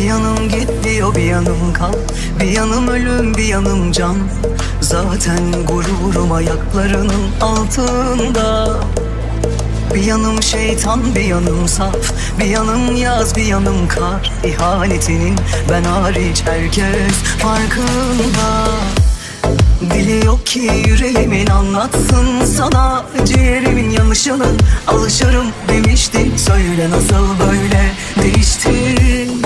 yanım kal. Bir yanım ölüm bir yanım can. Zaten gururum ayaklarının altında. Bir yanım şeytan bir yanım saf. Bir yanım yaz bir yanım kar. İhanetinin ben hariç herkes farkında. Dili yok ki yüreğimin anlatsın sana. Ciğerimin yanışını alışırım demiştin Söyle nasıl böyle değiştin